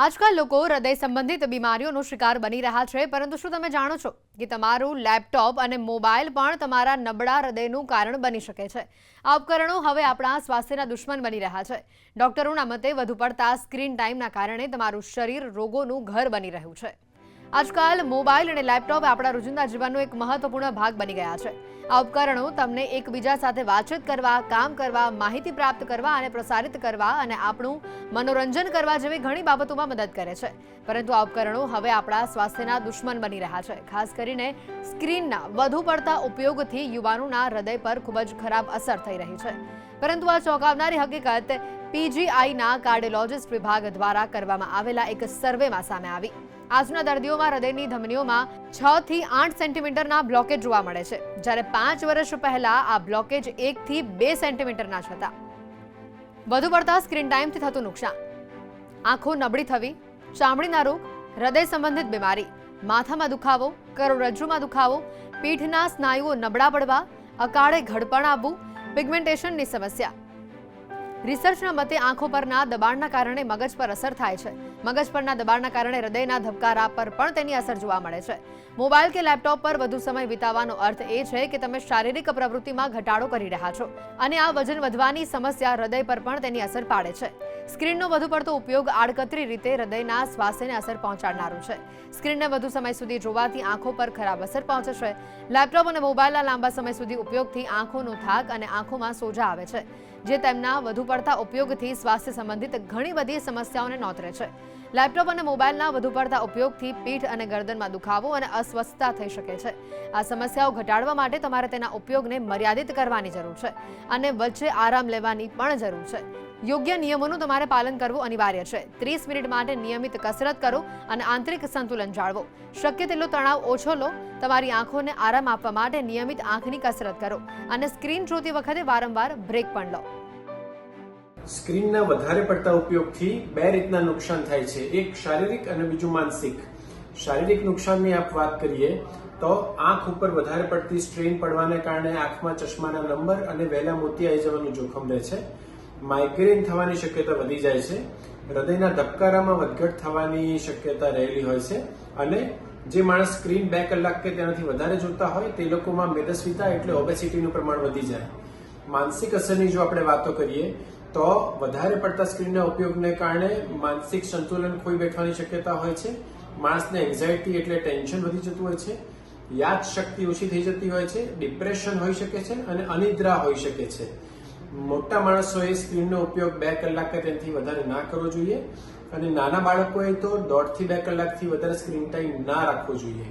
આજકાલ લોકો હૃદય સંબંધિત બીમારીઓનો શિકાર બની રહ્યા છે, પરંતુ શું તમે જાણો છો કે તમારું લેપટોપ અને મોબાઈલ પણ તમારા નબળા હૃદયનું કારણ બની શકે છે? આ ઉપકરણો હવે આપણા સ્વાસ્થ્યના દુશ્મન બની રહ્યા છે. ડોક્ટરોના મતે વધુ પડતા સ્ક્રીન ટાઈમના કારણે તમારું શરીર રોગોનું ઘર બની રહ્યું છે. આજકાલ મોબાઈલ અને લેપટોપ આપણા રોજિંદા જીવનનો એક મહત્વપૂર્ણ ભાગ બની ગયા છે. આ ઉપકરણો તમને એકબીજા સાથે વાતચીત કરવા, કામ કરવા, માહિતી પ્રાપ્ત કરવા અને પ્રસારિત કરવા અને આપણું મનોરંજન કરવા જેવી ઘણી બાબતોમાં મદદ કરે છે. પરંતુ આ ઉપકરણો હવે આપણા સ્વાસ્થ્યના દુશ્મન બની રહ્યા છે. ખાસ કરીને સ્ક્રીનના વધુ પડતા ઉપયોગથી યુવાનોના હૃદય પર ખૂબ જ ખરાબ અસર થઈ રહી છે. પરંતુ આ ચોંકાવનારી હકીકત પીજીઆઈના કાર્ડિયોલોજિસ્ટ વિભાગ દ્વારા કરવામાં આવેલા એક સર્વેમાં સામે આવી. આજના દર્દીઓમાં હૃદયની ધમનીઓમાં છ થી આઠ સેન્ટીમીટરના બ્લોકેજ જોવા મળે છે. જ્યારે પાંચ વર્ષ પહેલા આ બ્લોકેજ એક થી બે સેન્ટીમીટરના હતા. વધુ પડતા સ્ક્રીન ટાઈમથી થતું નુકસાન. આંખો નબળી થવી, ચામડીના રોગ, હૃદય સંબંધિત બીમારી, માથામાં દુખાવો, કરોડરજ્જુમાં દુખાવો, પીઠના સ્નાયુઓ નબળા પડવા, અકાળે ઘડપણ આવવું, પિગમેન્ટેશનની સમસ્યા રિસર્ચના મતે આંખો પરના દબાણના કારણે મગજ પર અસર થાય છે. મગજ પરના દબાણના કારણે હૃદયના ધબકારા પર પણ તેની અસર જોવા મળે છે. મોબાઈલ કે લેપટોપ પર વધુ સમય વિતાવવાનો અર્થ એ છે કે તમે શારીરિક પ્રવૃત્તિમાં ઘટાડો કરી રહ્યા છો અને આ વજન વધવાની સમસ્યા હૃદય પર પણ તેની અસર પાડે છે. સ્ક્રીનનો વધુ પડતો ઉપયોગ આડકતરી રીતે હૃદયના સ્વાસ્થ્યને અસર પહોંચાડનારું છે. સ્ક્રીનને વધુ સમય સુધી જોવાથી આંખો પર ખરાબ અસર પહોંચે છે લેપટોપ અને મોબાઈલના લાંબા સમય સુધી ઉપયોગથી આંખોનો થાક અને આંખોમાં સોજા આવે છે, જે તેમના વધુ પડતા ઉપયોગથી સ્વાસ્થ્ય સંબંધિત ઘણી બધી સમસ્યાઓને નોતરે છે. લેપટોપ અને મોબાઈલના વધુ પડતા ઉપયોગથી પીઠ અને ગરદનમાં દુખાવો અને અસ્વસ્થતા થઈ શકે છે. આ સમસ્યાઓ ઘટાડવા માટે તમારે તેના ઉપયોગને મર્યાદિત કરવાની જરૂર છે અને વચ્ચે આરામ લેવાની પણ જરૂર છે. યોગ્ય નિયમોનું તમારે પાલન કરવું અનિવાર્ય છે. ત્રીસ મિનિટ માટે નિયમિત કસરત કરો અને આંતરિક સંતુલન જાળવો. શક્ય તેટલો તણાવ ઓછો લો. તમારી આંખોને આરામ આપવા માટે નિયમિત આંખની કસરત કરો અને સ્ક્રીન જોતી વખતે વારંવાર બ્રેક પણ લો. સ્ક્રીનના વધારે પડતા ઉપયોગથી બે રીતના નુકસાન થાય છે. એક શારીરિક અને બીજું માનસિક. શારીરિક નુકસાનની આપ વાત કરીએ તો આંખ ઉપર વધારે પડતી સ્ટ્રેન પડવાને કારણે આંખમાં ચશ્માના નંબર અને વહેલા મોતી આવી જવાનું જોખમ રહે છે. માઇગ્રેન થવાની શક્યતા વધી જાય છે. હૃદયના ધબકારામાં વધઘટ થવાની શક્યતા રહેલી હોય છે અને જે માણસ સ્ક્રીન બે કલાક કે તેનાથી વધારે જોતા હોય તે લોકોમાં મેદસ્વીતા એટલે ઓબેસિટીનું પ્રમાણ વધી જાય. માનસિક અસરની જો આપણે વાતો કરીએ, તો વધારે પડતા સ્ક્રીનના ઉપયોગને કારણે માનસિક સંતુલન ખોઈ બેઠવાની શક્યતા હોય છે. માણસને એન્ઝાયટી એટલે ટેન્શન વધી જતું હોય છે. યાદ શક્તિ ઓછી થઈ જતી હોય છે. ડિપ્રેશન હોઈ શકે છે અને અનિદ્રા હોઈ શકે છે. મોટા માણસોએ સ્ક્રીનનો ઉપયોગ બે કલાક કે તેથી વધારે ના કરવો જોઈએ અને નાના બાળકોએ તો દોઢથી બે કલાકથી વધારે સ્ક્રીન ટાઈમ ના રાખવો જોઈએ.